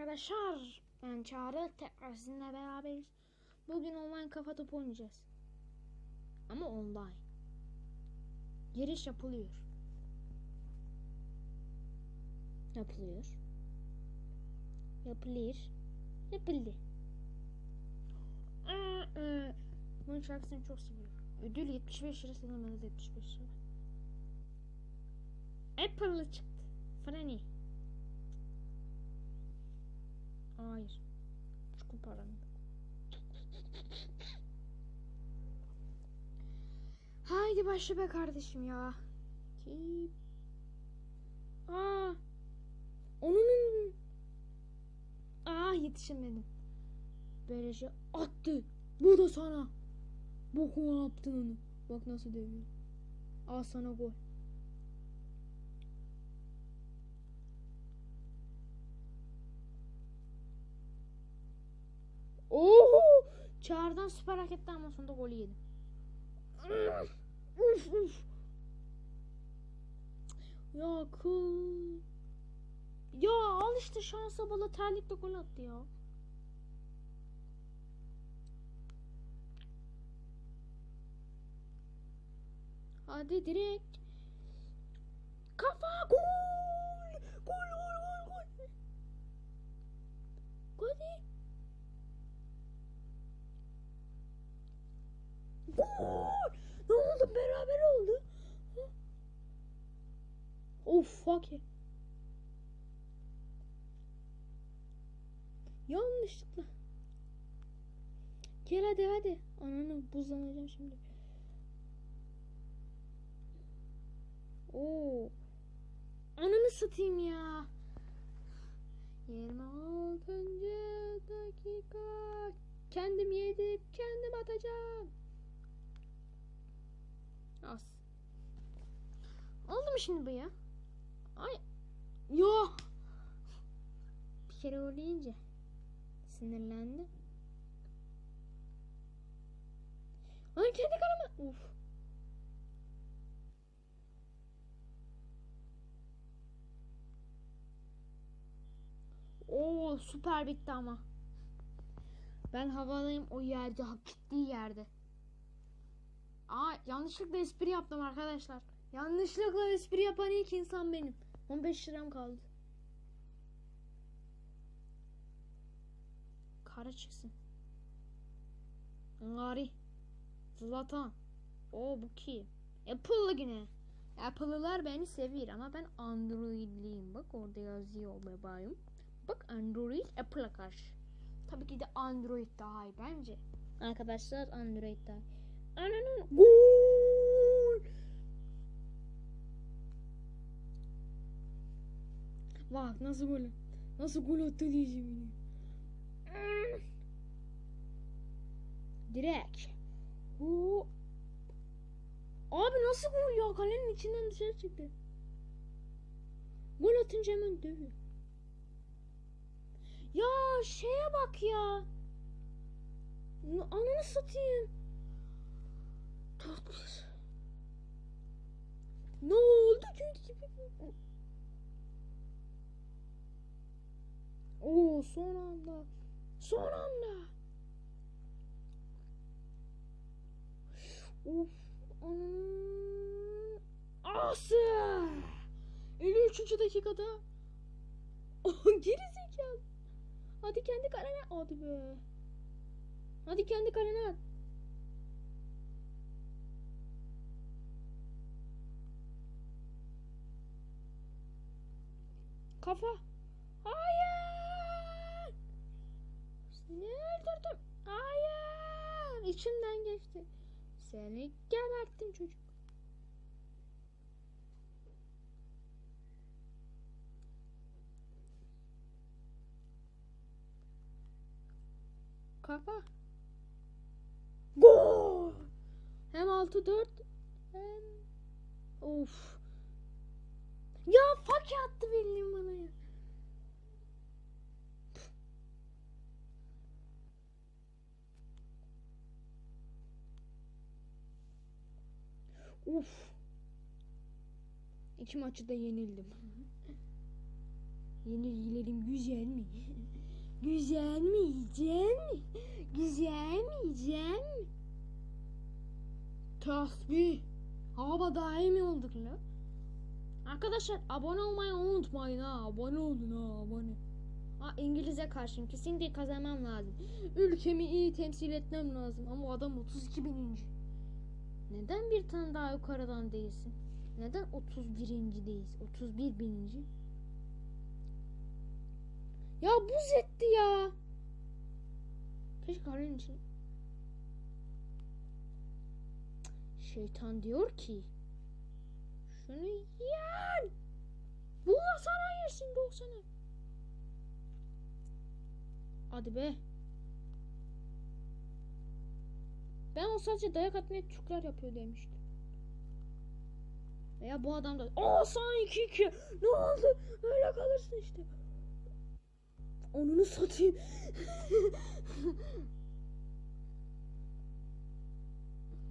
arkadaşlar. Ben Çağrı tekrar sizinle beraberiz. Bugün online kafa topu oynayacağız. Ama online. Giriş yapılıyor. Yapılıyor. Yapılır. Yapıldı. Aa. Bunun şarkısını çok seviyorum. Ödül 75 lira sinemada 75 lira. Apple'lı çıktı. Freni. Hayır. Çukur paranı. Haydi başla be kardeşim ya. Ki... Aa. Onun. Aa yetişemedim. Böylece attı. Bu da sana. Bokunu yaptın onu. Bak nasıl dövüyor. Al sana gol. Oo! Çağrı'dan süper hareketti ama sonunda golü yedim. uf uf. Ya kıl. Ya al işte şansa bala terlikle gol attı ya. Hadi direkt. Kafa gol. Gol gol gol gol. Hadi. Gol! Ne oldu? Beraber oldu. Of fuck. Yanlışlıkla. Gel hadi hadi. Ananı buzlanacağım şimdi. Oo. Ananı satayım ya. 26. dakika. Kendim yedim, kendim atacağım. Az. Oldu mu şimdi bu ya? Ay. Yo. Bir kere oynayınca sinirlendi. Ay kendi karıma. Uf. Oo süper bitti ama. Ben havadayım o yerde hak ettiği yerde. Aa yanlışlıkla espri yaptım arkadaşlar. Yanlışlıkla espri yapan ilk insan benim. 15 liram kaldı. Kara çıksın. Ngari. Zlatan. O bu kim? Apple'lı yine. Apple'lılar beni seviyor ama ben Android'liyim. Bak orada yazıyor bebeğim. Bak Android Apple'a karşı. Tabii ki de Android daha iyi bence. Arkadaşlar Android daha iyi. Ananın. Bak nasıl gol. Nasıl gol attı diyeceğim. Direkt. Oo. Abi nasıl gol ya? Kalenin içinden dışarı çıktı. Gol atınca hemen dövüyor. Ya şeye bak ya. Ananı satayım. Bir. Ne oldu? Oo son anda. Son anda. Of. Ananın Ası. 53. dakikada. Geri zekalı. Hadi kendi kalene. Hadi be. Hadi kendi kalene at. Kafa. İçimden geçti. Seni geberttim çocuk. Kafa. Gol. Hem 6-4 hem of. Ya fuck attı bildiğin bana ya. Uf. İki maçı da yenildim. Yenilgilerim güzel mi? güzel mi? Yiyecek mi? Güzel mi? Yiyecek mi? Tasbih. Hava daha iyi mi olduk la? Arkadaşlar abone olmayı unutmayın ha. Abone olun ha abone. Ha İngilizce karşıyım. Kesinlikle kazanmam lazım. Ülkemi iyi temsil etmem lazım. Ama adam 32 bininci. Neden bir tane daha yukarıdan değilsin? Neden 31. değilsin? 31 bininci? Ya buz etti ya. Keşke kalenin için. Şeytan diyor ki şunu yen. Bu da sana yersin 90'ı. Hadi be. Ben o sadece dayak atmaya Türkler yapıyor demiştim. Veya bu adam da Aa sana 2 2 ne oldu? Öyle kalırsın işte. Onunu satayım.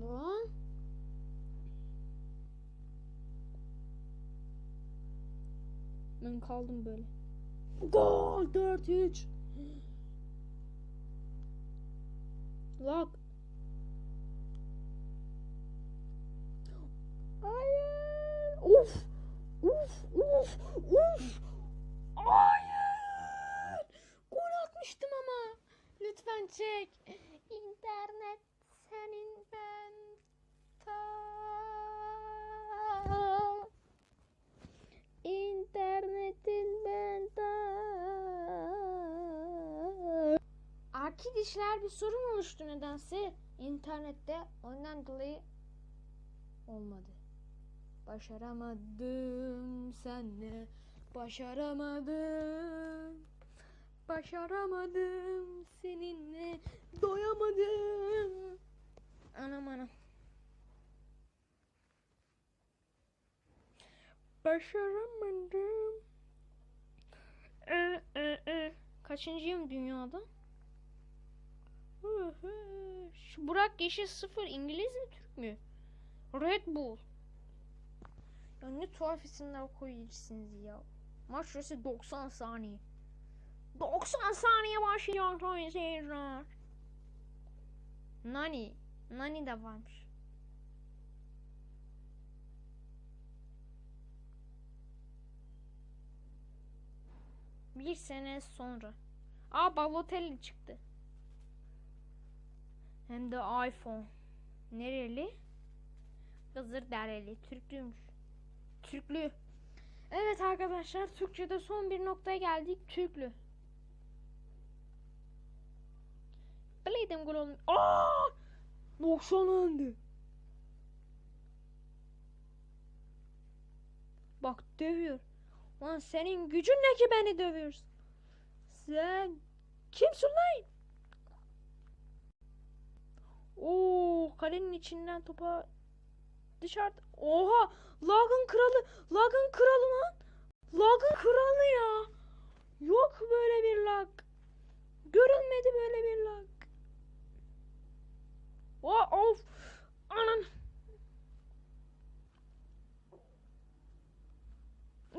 Lan. Ben kaldım böyle. Gol 4-3. Lock. Lütfen çek. İnternet senin ben ta. İnternetin ben ta. Arkadaşlar bir sorun oluştu nedense internette ondan dolayı olmadı. Başaramadım senle başaramadım başaramadım seninle doyamadım anam anam başaramadım ee, ee, ee. kaçıncıyım dünyada. Şu Burak Yeşil sıfır İngiliz mi Türk mü? Red Bull. Ya ne tuhaf isimler koyuyorsunuz ya. Maç süresi 90 saniye. 90 saniye başlıyor sayın seyirciler. Nani. Nani de varmış. Bir sene sonra. Aa Balotelli çıktı. Hem de iPhone. Nereli? Hızır Dereli. Türklüymüş. Türklü. Evet arkadaşlar Türkçe'de son bir noktaya geldik. Türklü. Bileydim gol olmuyor. Aa! 90 önde. Bak dövüyor. Lan senin gücün ne ki beni dövüyorsun? Sen kimsin lan? Oo, kalenin içinden topa dışarıda. Oha! Lagın kralı. Lagın kralı lan. Lagın kralı ya. Yok böyle bir lag. Görülmedi böyle bir lag. Oh, of. Anan.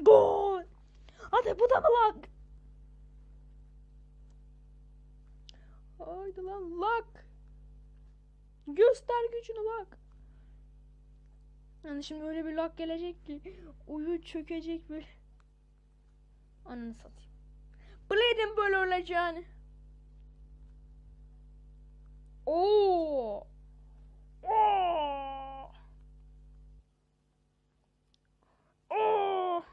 Gol. Hadi bu da mı lag? Haydi lan lag. Göster gücünü bak. Yani şimdi öyle bir lag gelecek ki uyu çökecek böyle. Ananı satayım. Bileydim böyle öleceğini. Oo. Oo. Oo.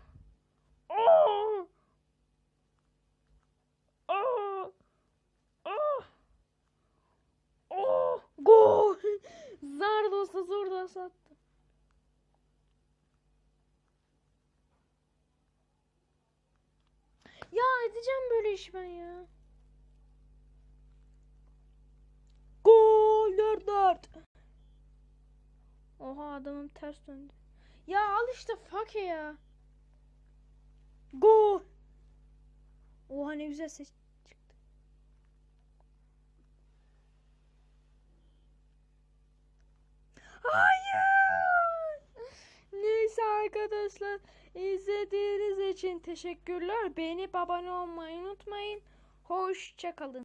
Oo. Oo. Oo. Oh, gol. Zar da olsa zor da olsa attı. Ya edeceğim böyle iş ben ya. Gol 4-4. Oha adamım ters döndü. Ya al işte fake ya. Gol. Oha ne güzel ses çıktı. Hayır. Neyse arkadaşlar. İzlediğiniz için teşekkürler. Beğenip abone olmayı unutmayın. Hoşçakalın.